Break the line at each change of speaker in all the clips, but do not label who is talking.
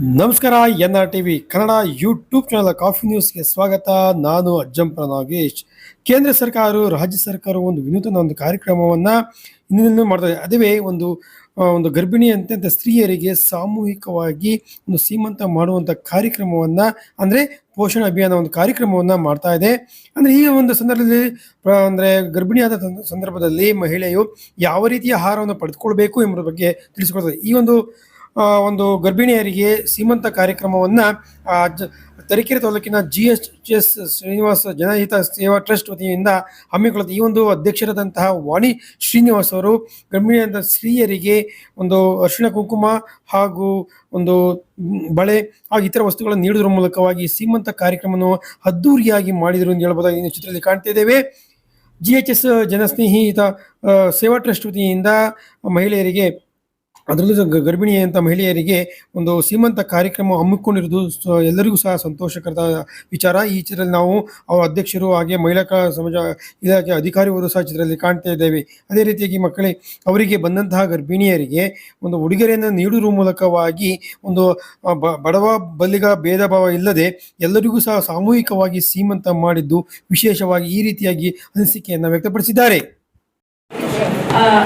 ನಮಸ್ಕಾರ N R TV Kannada YouTube channel coffee ನ್ಯೂಸ್ಗೆ ಸ್ವಾಗತ. ನಾನು ಅಜ್ಜಂಪ್ರ ನಾಗೇಶ್ ಕೇಂದ್ರ ಸರ್ಕಾರ, ರಾಜ್ಯ ಸರ್ಕಾರ ಒಂದು ವಿನೂತನ ಒಂದು ಕಾರ್ಯಕ್ರಮವನ್ನು ಇನ್ನೂ ಮಾಡ್ತಾ ಇದೆ. ಅದುವೇ ಒಂದು ಒಂದು ಗರ್ಭಿಣಿ ಅಂತ ಸ್ತ್ರೀಯರಿಗೆ ಸಾಮೂಹಿಕವಾಗಿ ಒಂದು ಸೀಮಂತ ಮಾಡುವಂಥ ಕಾರ್ಯಕ್ರಮವನ್ನು, ಅಂದರೆ ಪೋಷಣ ಅಭಿಯಾನ ಒಂದು ಕಾರ್ಯಕ್ರಮವನ್ನು ಮಾಡ್ತಾ ಇದೆ. ಅಂದರೆ ಈ ಒಂದು ಸಂದರ್ಭದಲ್ಲಿ ಅಂದರೆ ಗರ್ಭಿಣಿಯಾದ ಸಂದ- ಸಂದರ್ಭದಲ್ಲಿ ಮಹಿಳೆಯು ಯಾವ ರೀತಿಯ ಆಹಾರವನ್ನು ಪಡೆದುಕೊಳ್ಬೇಕು ಎಂಬುದರ ಬಗ್ಗೆ ತಿಳಿಸಿಕೊಡ್ತದೆ ಈ ಒಂದು ಒಂದು ಗರ್ಭಿಣಿಯರಿಗೆ ಸೀಮಂತ ಕಾರ್ಯಕ್ರಮವನ್ನ ಜ- ತರೀಕೆರೆ ತಾಲೂಕಿನ G S S Srinivasa Janahita Seva trust ವತಿಯಿಂದ ಹಮ್ಮಿಕೊಳ್ಳುತ್ತೆ ಈ ಒಂದು ಅಧ್ಯಕ್ಷರಾದಂತಹ ವಾಣಿ ಶ್ರೀನಿವಾಸ್ ಅವರು, ಗರ್ಭಿಣಿಯಾದ ಸ್ತ್ರೀಯರಿಗೆ ಒಂದು ಅರ್ಶಿಣ ಕುಂಕುಮ ಹಾಗೂ ಒಂದು ಬಳೆ ಹಾಗೂ ಇತರ ವಸ್ತುಗಳನ್ನು ನೀಡುವುದರ ಮೂಲಕವಾಗಿ ಸೀಮಂತ ಕಾರ್ಯಕ್ರಮವನ್ನು ಅದ್ದೂರಿಯಾಗಿ ಮಾಡಿದರು ಎಂದು ಹೇಳಬಹುದಾಗಿ ಈ ಚಿತ್ರದಲ್ಲಿ ಕಾಣ್ತಾ ಇದ್ದೇವೆ. ಜಿ ಎಚ್ ಎಸ್ ಜನಸ್ನೇಹಿತ ಸೇವಾ ಟ್ರಸ್ಟ್ ವತಿಯಿಂದ ಮಹಿಳೆಯರಿಗೆ ಅದರಲ್ಲೂ ಗರ್ಭಿಣಿ ಗರ್ಭಿಣಿಯಂತ ಮಹಿಳೆಯರಿಗೆ ಒಂದು ಸೀಮಂತ ಕಾರ್ಯಕ್ರಮ ಹಮ್ಮಿಕೊಂಡಿರುವುದು ಎಲ್ಲರಿಗೂ ಸಹ ಸಂತೋಷಕರದ ವಿಚಾರ. ಈ ಚಿತ್ರದಲ್ಲಿ ನಾವು ಅವರ ಅಧ್ಯಕ್ಷರು ಹಾಗೆ ಮಹಿಳಾ ಸಮಾಜ ಇಲಾಖೆ ಅಧಿಕಾರಿಗಳು ಸಹ ಚಿತ್ರದಲ್ಲಿ ಕಾಣ್ತಾ ಇದ್ದೇವೆ. ಅದೇ ರೀತಿಯಾಗಿ ಮಕ್ಕಳೇ, ಅವರಿಗೆ ಬಂದಂತಹ ಗರ್ಭಿಣಿಯರಿಗೆ ಒಂದು ಉಡುಗೊರೆಯನ್ನು ನೀಡುವ ಮೂಲಕವಾಗಿ ಒಂದು ಬಡವ ಬಲ್ಲಿಗ ಭೇದ ಭಾವ ಇಲ್ಲದೆ ಎಲ್ಲರಿಗೂ ಸಹ ಸಾಮೂಹಿಕವಾಗಿ ಸೀಮಂತ ಮಾಡಿದ್ದು ವಿಶೇಷವಾಗಿ ಈ ರೀತಿಯಾಗಿ ಅನಿಸಿಕೆಯನ್ನು ವ್ಯಕ್ತಪಡಿಸಿದ್ದಾರೆ.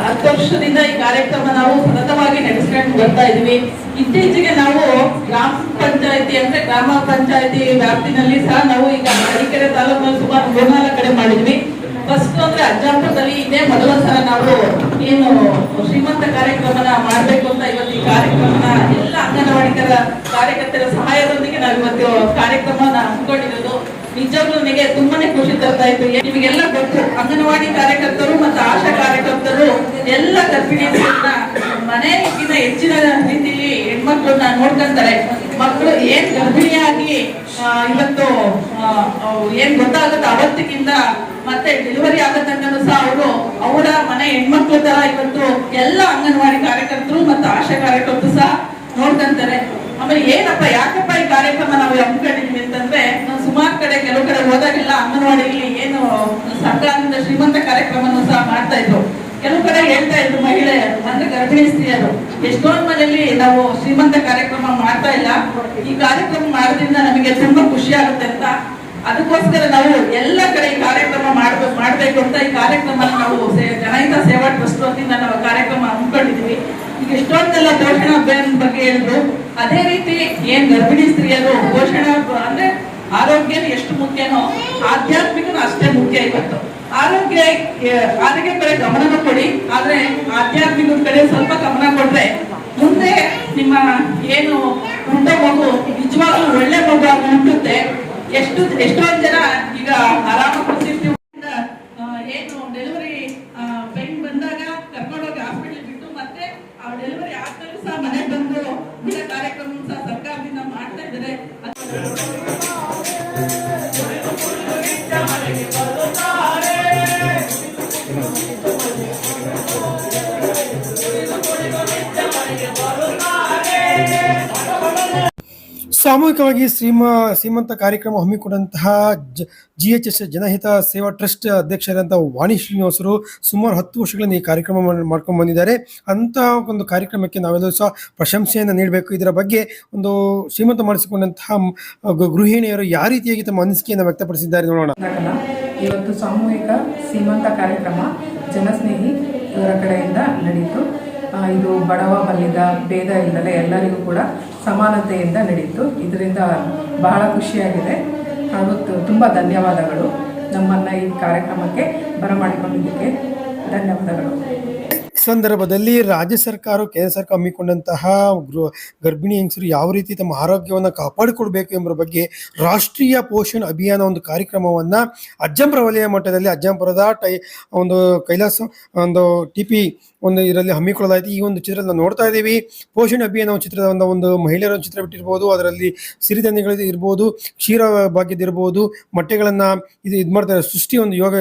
ಹತ್ತು ವರ್ಷದಿಂದ ಈ ಕಾರ್ಯಕ್ರಮ ನಾವು ಸತತವಾಗಿ ನಡೆಸ್ಕೊಂಡು ಬರ್ತಾ ಇದೀವಿ ಇತ್ತೀಚೆಗೆ ನಾವು ಗ್ರಾಮ ಪಂಚಾಯತಿ ಅಂದ್ರೆ ಗ್ರಾಮ ಪಂಚಾಯತಿ ವ್ಯಾಪ್ತಿನಲ್ಲಿ ಸಹ ನಾವು ಈಗ ತರೀಕೆರೆ ತಾಲೂಕಿನಲ್ಲಿ ಸುಮಾರು ಮೂರ್ನಾಲ್ಕು ಕಡೆ ಮಾಡಿದ್ವಿ. ಫಸ್ಟ್ ಅಂದ್ರೆ ಅಜ್ಜಾಪುರದಲ್ಲಿ ಇದೇ ಮೊದಲ ಸಲ ನಾವು ಏನು ಶ್ರೀಮಂತ ಕಾರ್ಯಕ್ರಮನ ಮಾಡ್ಬೇಕು ಅಂತ ಇವತ್ತು ಈ ಕಾರ್ಯಕ್ರಮನ ಎಲ್ಲ ಅಂಗನವಾಡಿಕರ ಕಾರ್ಯಕರ್ತರ ಸಹಾಯದೊಂದಿಗೆ ನಾವು ಇವತ್ತು ಕಾರ್ಯಕ್ರಮನ ಹಮ್ಮಿಕೊಂಡಿರೋದು. ನಿಜವಾಗ್ಲೂ ನನಗೆ ತುಂಬಾನೇ ಖುಷಿ ತರ್ತಾ ಇತ್ತು. ನಿಮಗೆಲ್ಲ ಗೊತ್ತು. ಅಂಗನವಾಡಿ ಕಾರ್ಯಕರ್ತರು ಮತ್ತು ಆಶಾ ಎಲ್ಲ ಗರ್ಭಿಣಿಯರನ್ನ ಮನೆಗಿಂತ ಹೆಚ್ಚಿನ ರೀತಿಯಲ್ಲಿ ಹೆಣ್ಮಕ್ಳನ್ನ ನೋಡ್ಕೊಂತಾರೆ. ಮಕ್ಕಳು ಏನ್ ಗರ್ಭಿಣಿಯಾಗಿ ಇವತ್ತು ಏನ್ ಗೊತ್ತಾಗುತ್ತೆ ಅವತ್ತಿಗಿಂತ ಮತ್ತೆ ಡೆಲಿವರಿ ಆಗೋ ತನಕನೂ ಸಹ ಅವರು ಅವರ ಮನೆ ಹೆಣ್ಮಕ್ಳು ತರ ಇವತ್ತು ಎಲ್ಲ ಅಂಗನವಾಡಿ ಕಾರ್ಯಕರ್ತರು ಮತ್ತು ಆಶಾ ಕಾರ್ಯಕರ್ತರು ಸಹ ನೋಡ್ಕೊಂತಾರೆ. ಆಮೇಲೆ ಏನಪ್ಪ, ಯಾಕಪ್ಪ ಈ ಕಾರ್ಯಕ್ರಮ ನಾವು ಹಮ್ಮಿಕೊಂಡಿದ್ವಿ ಅಂತಂದ್ರೆ, ನಾವು ಸುಮಾರು ಕಡೆ ಕೆಲವು ಕಡೆ ಹೋದಾಗೆಲ್ಲ ಅಂಗನವಾಡಿಯಲ್ಲಿ ಏನು ಸರ್ಕಾರದಿಂದ ಶ್ರೀಮಂತ ಕಾರ್ಯಕ್ರಮನೂ ಸಹ ಮಾಡ್ತಾ ಇದ್ರು. ಕೆಲವು ಕಡೆ ಹೇಳ್ತಾ ಇದ್ರು ಮಹಿಳೆ ಅಂದ್ರೆ ಗರ್ಭಿಣಿ ಸ್ತ್ರೀಯರು. ಎಷ್ಟೊಂದ್ ಮನೆಯಲ್ಲಿ ನಾವು ಶ್ರೀಮಂತ ಕಾರ್ಯಕ್ರಮ ಮಾಡ್ತಾ ಇಲ್ಲ. ಈ ಕಾರ್ಯಕ್ರಮ ಮಾಡೋದ್ರಿಂದ ನಮಗೆ ತುಂಬಾ ಖುಷಿ ಆಗುತ್ತೆ ಅಂತ. ಅದಕ್ಕೋಸ್ಕರ ನಾವು ಎಲ್ಲ ಕಡೆ ಈ ಕಾರ್ಯಕ್ರಮ ಮಾಡ್ಬೇಕು ಮಾಡ್ಬೇಕು ಅಂತ ಈ ಕಾರ್ಯಕ್ರಮ ನಾವು ಜನಹಿತ ಸೇವಾ ಟ್ರಸ್ಟ್ ವತಿಯಿಂದ ನಾವು ಕಾರ್ಯಕ್ರಮ ಹಮ್ಮಿಕೊಂಡಿದ್ವಿ ಈಗ ಎಷ್ಟೊಂದೆಲ್ಲ ಪೋಷಣ ಅಭಿಯಾನ ಬಗ್ಗೆ ಹೇಳಿದ್ರು. ಅದೇ ರೀತಿ ಏನ್ ಗರ್ಭಿಣಿ ಸ್ತ್ರೀಯರು ಪೋಷಣ ಅಂದ್ರೆ ಆರೋಗ್ಯ ಎಷ್ಟು ಮುಖ್ಯನೋ ಇವತ್ತು ಅದಕ್ಕೆ ಆರೋಗ್ಯ ಕಡೆ ಗಮನನೂ ಕೊಡಿ. ಆದ್ರೆ ಆಧ್ಯಾತ್ಮಿಕ ಕಡೆ ಸ್ವಲ್ಪ ಗಮನ ಕೊಟ್ರೆ ಮುಂದೆ ನಿಮ್ಮ ಏನು ಹುಟ್ಟೋ ಮಗು, ನಿಜವಾಗ್ಲೂ ಒಳ್ಳೆ ಮಗು ಅಂತ ಹುಟ್ಟುತ್ತೆ. ಎಷ್ಟು, ಎಷ್ಟೊಂದು ಜನ ಈಗ ಆರಾಮ ಕೂತಿರ್ತೀವಿ ಏನು ಡೆಲಿವರಿ ಬೆಂಗ್ ಬಂದಾಗ ಕರ್ಕೊಂಡೋಗಿ ಹಾಸ್ಪಿಟಲ್ ಬಿಟ್ಟು ಮತ್ತೆ ಆ ಡೆಲಿವರಿ ಆದ್ಮೇಲೆ ಸಹ ಮನೆಗೆ ಬಂದು ಕಾರ್ಯಕ್ರಮ ಸಹ ಸರ್ಕಾರದಿಂದ ಮಾಡ್ತಾ ಇದ್ದಾರೆ.
ಸಾಮೂಹಿಕವಾಗಿ ಶ್ರೀಮ, ಶ್ರೀಮಂತ ಕಾರ್ಯಕ್ರಮ ಹಮ್ಮಿಕೊಂಡಂತಹ G H S Janahita Seva trust ಅಧ್ಯಕ್ಷರಾದಂತಹ ವಾಣಿ ಶ್ರೀನಿವಾಸರು ಸುಮಾರು ಹತ್ತು ವರ್ಷಗಳಿಂದ ಈ ಕಾರ್ಯಕ್ರಮ ಮಾಡ್- ಮಾಡ್ಕೊಂಡು ಬಂದಿದ್ದಾರೆ. ಅಂತಹ ಒಂದು ಕಾರ್ಯಕ್ರಮಕ್ಕೆ ನಾವೆಲ್ಲರೂ ಸಹ ಪ್ರಶಂಸೆಯನ್ನು ನೀಡಬೇಕು. ಇದರ ಬಗ್ಗೆ ಒಂದು ಶ್ರೀಮಂತ ಮಾಡಿಸಿಕೊಂಡಂತಹ ಗೃಹಿಣಿಯರು ಯಾವ ರೀತಿಯಾಗಿ ತಮ್ಮ ಅನಿಸಿಕೆಯನ್ನು ವ್ಯಕ್ತಪಡಿಸಿದ್ದಾರೆ ನೋಡೋಣ.
ಇವತ್ತು ಸಾಮೂಹಿಕ ಶ್ರೀಮಂತ ಕಾರ್ಯಕ್ರಮ, ಜನಸ್ನೇಹಿ ಇವರ ಕಡೆಯಿಂದ ನಡೆಯಿತು. ಇದು ಬಡವ ಬಲ್ಲಿದ ಭೇದ ಇಲ್ಲದೆ ಎಲ್ಲರಿಗೂ ಕೂಡ ಸಮಾನತೆಯಿಂದ ನಡೀತು ಇದರಿಂದ ಬಹಳ ಖುಷಿಯಾಗಿದೆ. ಹಾಗೂ ತುಂಬ ಧನ್ಯವಾದಗಳು. ನಮ್ಮನ್ನು ಈ ಕಾರ್ಯಕ್ರಮಕ್ಕೆ ಬರಮಾಡಿಕೊಂಡಿದ್ದಕ್ಕೆ ಧನ್ಯವಾದಗಳು.
ಸಂದರ್ಭದಲ್ಲಿ ರಾಜ್ಯ ಸರ್ಕಾರ ಕೇಂದ್ರ ಸರ್ಕಾರ ಹಮ್ಮಿಕೊಂಡಂತಹ ಗೃಹ, ಗರ್ಭಿಣಿ ಹೆಂಗಸರು ಯಾವ ರೀತಿ ತಮ್ಮ ಆರೋಗ್ಯವನ್ನು ಕಾಪಾಡಿಕೊಳ್ಬೇಕು ಎಂಬ ಬಗ್ಗೆ ರಾಷ್ಟ್ರೀಯ ಪೋಷಣ್ ಅಭಿಯಾನ ಒಂದು ಕಾರ್ಯಕ್ರಮವನ್ನು ಅಜ್ಜಂಪುರ ವಲಯ ಮಟ್ಟದಲ್ಲಿ, ಅಜ್ಜಂಪುರದ ಟೈ, ಒಂದು ಕೈಲಾಸ, ಒಂದು ಟಿ ಪಿ ಒಂದು ಇದರಲ್ಲಿ ಹಮ್ಮಿಕೊಳ್ಳಲಾಯಿತು. ಈ ಒಂದು ಚಿತ್ರದಲ್ಲಿ ನೋಡ್ತಾ ಇದ್ದೀವಿ. ಪೋಷಣ್ ಅಭಿಯಾನ ಒಂದು ಚಿತ್ರದ ಒಂದು ಒಂದು ಮಹಿಳೆಯರ ಚಿತ್ರ ಬಿಟ್ಟಿರ್ಬೋದು. ಅದರಲ್ಲಿ ಸಿರಿಧಾನ್ಯಗಳು ಇರ್ಬೋದು, ಕ್ಷೀರ ಭಾಗ್ಯದ ಮೊಟ್ಟೆಗಳನ್ನು ಇದು ಇದು ಮಾಡ್ತಾರೆ ಸೃಷ್ಟಿ ಒಂದು ಯೋಗ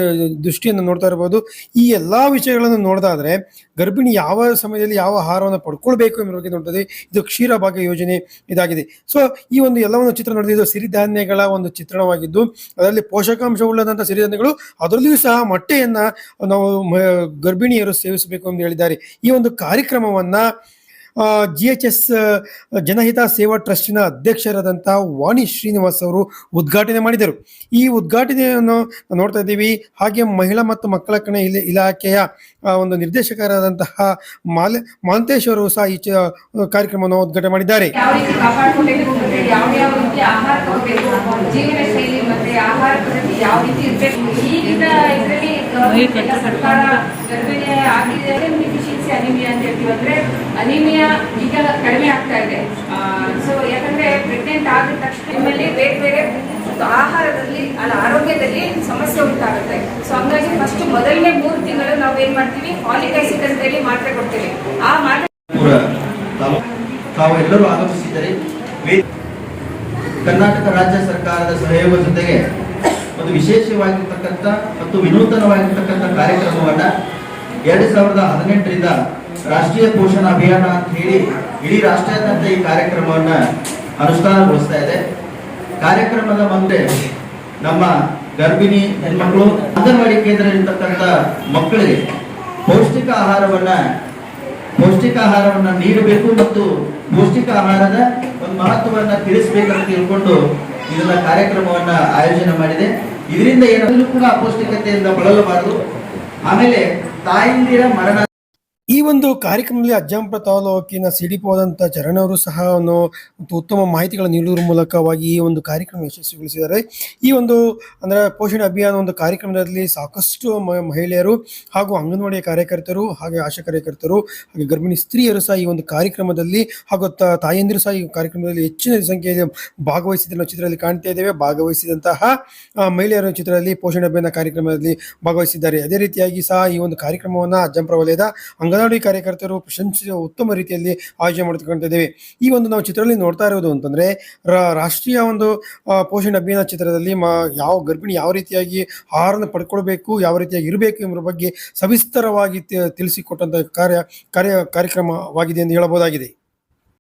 ದೃಷ್ಟಿಯನ್ನು ನೋಡ್ತಾ ಇರ್ಬೋದು. ಈ ಎಲ್ಲ ವಿಷಯಗಳನ್ನು ನೋಡೋದಾದ್ರೆ ಗರ್ಭಿಣಿ ಯಾವ ಸಮಯದಲ್ಲಿ ಯಾವ ಆಹಾರವನ್ನು ಪಡ್ಕೊಳ್ಬೇಕು ಎಂಬ ಬಗ್ಗೆ ನೋಡ್ತದೆ. ಇದು ಕ್ಷೀರ ಭಾಗ್ಯ ಯೋಜನೆ ಇದಾಗಿದೆ. ಸೊ ಈ ಒಂದು ಎಲ್ಲವನ್ನು ಚಿತ್ರ ನೋಡಿದ್ರೆ ಸಿರಿಧಾನ್ಯಗಳ ಒಂದು ಚಿತ್ರಣವಾಗಿದ್ದು, ಅದರಲ್ಲಿ ಪೋಷಕಾಂಶವುಳ್ಳದಂಥ ಸಿರಿಧಾನ್ಯಗಳು, ಅದರಲ್ಲಿಯೂ ಸಹ ಮೊಟ್ಟೆಯನ್ನ ನಾವು ಗರ್ಭಿಣಿಯರು ಸೇವಿಸಬೇಕು ಎಂದು ಹೇಳಿದ್ದಾರೆ. ಈ ಒಂದು ಕಾರ್ಯಕ್ರಮವನ್ನ ಜಿ ಎಚ್ ಎಸ್ ಜನಹಿತ ಸೇವಾ ಟ್ರಸ್ಟಿನ ಅಧ್ಯಕ್ಷರಾದಂತಹ ವಾಣಿ ಶ್ರೀನಿವಾಸ್ ಅವರು ಉದ್ಘಾಟನೆ ಮಾಡಿದರು. ಈ ಉದ್ಘಾಟನೆಯನ್ನು ನೋಡ್ತಾ ಇದ್ದೀವಿ. ಹಾಗೆ ಮಹಿಳಾ ಮತ್ತು ಮಕ್ಕಳ ಕಣ ಇಲ- ಇಲಾಖೆಯ ಒಂದು ನಿರ್ದೇಶಕರಾದಂತಹ ಮಾಲೆ, ಮಾಂತೇಶ್ ಅವರು ಸಹ ಈ ಕಾರ್ಯಕ್ರಮವನ್ನು ಉದ್ಘಾಟನೆ ಮಾಡಿದ್ದಾರೆ.
ಆಹಾರ ಸರ್ಕಾರ ಗರ್ಭಿಣಿ ಆಗಿದೆ ಡಿಫಿಷಿಯನ್ಸಿ ಅನಿಮಿಯಾ ಅಂತ ಹೇಳ್ತೀವಿ. ಅಂದ್ರೆ ಅನಿಮಿಯಾ ಈಗ ಕಡಿಮೆ ಆಗ್ತಾ ಇದೆ. ಸೊ ಯಾಕಂದ್ರೆ ಪ್ರೆಗ್ನೆಂಟ್ ಆಗಿದ ತಕ್ಷಣ ನಿಮ್ಮಲ್ಲಿ ಬೇರೆ ಬೇರೆ ಆಹಾರದಲ್ಲಿ ಅಲ್ಲ ಆರೋಗ್ಯದಲ್ಲಿ ಸಮಸ್ಯೆ ಉಂಟಾಗುತ್ತೆ. ಸೊ ಹಂಗಾಗಿ ಫಸ್ಟ್ ಮೊದಲನೇ ಮೂರು ತಿಂಗಳು ನಾವು ಏನ್ ಮಾಡ್ತೀವಿ? ಫಾಲಿಕ್ ಆಸಿಡ್ ಅಂತ ಹೇಳಿ ಮಾತ್ರೆ ಕೊಡ್ತೀವಿ. ಆ ಮಾತ್ರೆ
ಪೂರ ತಾವು ತಾವು ಆಗಮಿಸಿದರೆ ಕರ್ನಾಟಕ ರಾಜ್ಯ ಸರ್ಕಾರದ ಸಹಯೋಗ ಜೊತೆಗೆ ಒಂದು ವಿಶೇಷವಾಗಿರ್ತಕ್ಕಂಥ ಮತ್ತು ವಿನೂತನವಾಗಿರ್ತಕ್ಕಂಥ ಕಾರ್ಯಕ್ರಮವನ್ನ ಎರಡು ಸಾವಿರದ ಹದಿನೆಂಟರಿಂದ ರಾಷ್ಟ್ರೀಯ ಪೋಷಣ ಅಭಿಯಾನ ಅಂತ ಹೇಳಿ ಇಡೀ ರಾಷ್ಟ್ರಾದ್ಯಂತ ಈ ಕಾರ್ಯಕ್ರಮವನ್ನ ಅನುಷ್ಠಾನಗೊಳಿಸ್ತಾ ಇದೆ. ಕಾರ್ಯಕ್ರಮದ ಮುಂದೆ ನಮ್ಮ ಗರ್ಭಿಣಿ ಹೆಣ್ಮಕ್ಳು, ಅಂಗನವಾಡಿ ಕೇಂದ್ರ ಇರ್ತಕ್ಕಂಥ ಮಕ್ಕಳಿಗೆ ಪೌಷ್ಟಿಕ ಆಹಾರವನ್ನ ಪೌಷ್ಟಿಕ ಆಹಾರವನ್ನ ನೀಡಬೇಕು ಮತ್ತು ಪೌಷ್ಟಿಕ ಆಹಾರದ ಒಂದು ಮಹತ್ವವನ್ನು ತಿಳಿಸಬೇಕಂತ ತಿಳ್ಕೊಂಡು ಇದನ್ನ ಕಾರ್ಯಕ್ರಮವನ್ನ ಆಯೋಜನೆ ಮಾಡಿದೆ. ಇದರಿಂದ ಏನಾದರೂ ಕೂಡ ಅಪೌಷ್ಟಿಕತೆಯಿಂದ ಬಳಲಬಾರದು. ಆಮೇಲೆ ತಾಯಿಂದಿರ ಮರಣ
ಈ ಒಂದು ಕಾರ್ಯಕ್ರಮದಲ್ಲಿ ಅಜ್ಜಂಪುರ ತಾಲೂಕಿನ ಸಿಡಿಪೋದಂತ ಚರಣವರು ಸಹ ಒಂದು ಉತ್ತಮ ಮಾಹಿತಿಗಳನ್ನು ನೀಡುವುದರ ಮೂಲಕವಾಗಿ ಈ ಒಂದು ಕಾರ್ಯಕ್ರಮ ಯಶಸ್ವಿಗೊಳಿಸಿದ್ದಾರೆ. ಈ ಒಂದು, ಅಂದ್ರೆ ಪೋಷಣ ಅಭಿಯಾನ ಒಂದು ಕಾರ್ಯಕ್ರಮದಲ್ಲಿ ಸಾಕಷ್ಟು ಮಹಿಳೆಯರು ಹಾಗೂ ಅಂಗನವಾಡಿ ಕಾರ್ಯಕರ್ತರು ಹಾಗೆ ಆಶಾ ಕಾರ್ಯಕರ್ತರು ಹಾಗೆ ಗರ್ಭಿಣಿ ಸ್ತ್ರೀಯರು ಸಹ ಈ ಒಂದು ಕಾರ್ಯಕ್ರಮದಲ್ಲಿ ಹಾಗೂ ತಾಯಂದಿರು ಸಹ ಈ ಕಾರ್ಯಕ್ರಮದಲ್ಲಿ ಹೆಚ್ಚಿನ ಸಂಖ್ಯೆಯಲ್ಲಿ ಭಾಗವಹಿಸಿದ ಚಿತ್ರದಲ್ಲಿ ಕಾಣ್ತಾ ಇದ್ದೇವೆ. ಭಾಗವಹಿಸಿದಂತಹ ಮಹಿಳೆಯರ ಚಿತ್ರದಲ್ಲಿ ಪೋಷಣ ಅಭಿಯಾನ ಕಾರ್ಯಕ್ರಮದಲ್ಲಿ ಭಾಗವಹಿಸಿದ್ದಾರೆ. ಅದೇ ರೀತಿಯಾಗಿ ಸಹ ಈ ಒಂದು ಕಾರ್ಯಕ್ರಮವನ್ನು ಅಜ್ಜಂಪುರ ವಲಯದ ಅಂಗನವಾಡಿ ಕಾರ್ಯಕರ್ತರು ಪ್ರಶಂಸಿಸುವ ಉತ್ತಮ ರೀತಿಯಲ್ಲಿ ಆಯೋಜನೆ ಇದ್ದೇವೆ. ಈ ಒಂದು ನಾವು ಚಿತ್ರದಲ್ಲಿ ನೋಡ್ತಾ ಇರೋದು ಅಂತಂದ್ರೆ ರಾಷ್ಟ್ರೀಯ ಒಂದು ಪೋಷಣ ಅಭಿಯಾನ ಚಿತ್ರದಲ್ಲಿ ಯಾವ ಗರ್ಭಿಣಿ ಯಾವ ರೀತಿಯಾಗಿ ಆಹಾರನ ಪಡ್ಕೊಳ್ಬೇಕು, ಯಾವ ರೀತಿಯಾಗಿ ಇರಬೇಕು ಎಂಬ ಬಗ್ಗೆ ಸವಿಸ್ತರವಾಗಿ ತಿಳಿಸಿಕೊಟ್ಟಂಥ ಕಾರ್ಯ ಕಾರ್ಯ, ಕಾರ್ಯಕ್ರಮವಾಗಿದೆ ಎಂದು ಹೇಳಬಹುದಾಗಿದೆ.